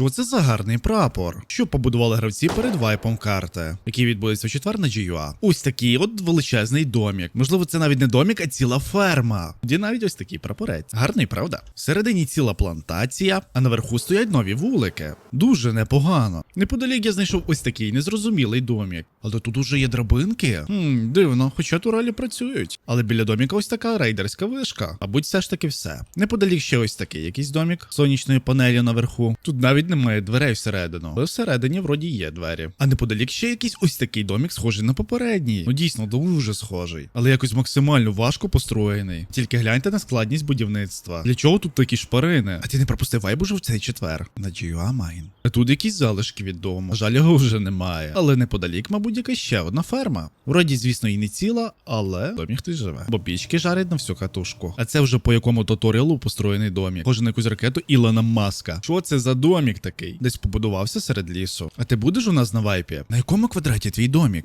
Що це за гарний прапор? Що побудували гравці перед вайпом карти, який відбудеться в четвер на GUA. Ось такий от величезний домік. Можливо, це навіть не домік, а ціла ферма. Де навіть ось такий прапорець. Гарний, правда? Всередині ціла плантація, а наверху стоять нові вулики. Дуже непогано. Неподалік я знайшов ось такий незрозумілий домік. Але тут уже є драбинки. Хм, дивно, хоча турелі працюють. Але біля доміка ось така рейдерська вишка. Мабуть, все ж таки все. Неподалік ще ось такий якийсь домік з сонячною панелі наверху. Тут навіть немає дверей всередину. Але всередині вроді є двері. А неподалік ще якийсь ось такий домік, схожий на попередній. Ну дійсно, дуже схожий. Але якось максимально важко построєний. Тільки гляньте на складність будівництва. Для чого тут такі шпарини? А ти не пропустив вайб уже в цей четвер. На GUA Mine. А тут якісь залишки від дому. Жаль, його вже немає. Але неподалік, мабуть, якась ще одна ферма. Вроді, звісно, і не ціла, але домі хтось живе. Бо пічки жарять на всю катушку. А це вже по якому туторіалу построєний домік. Кожен якусь ракету Ілона Маска. Що це за домік такий? Десь побудувався серед лісу. А ти будеш у нас на вайпі? На якому квадраті твій домік?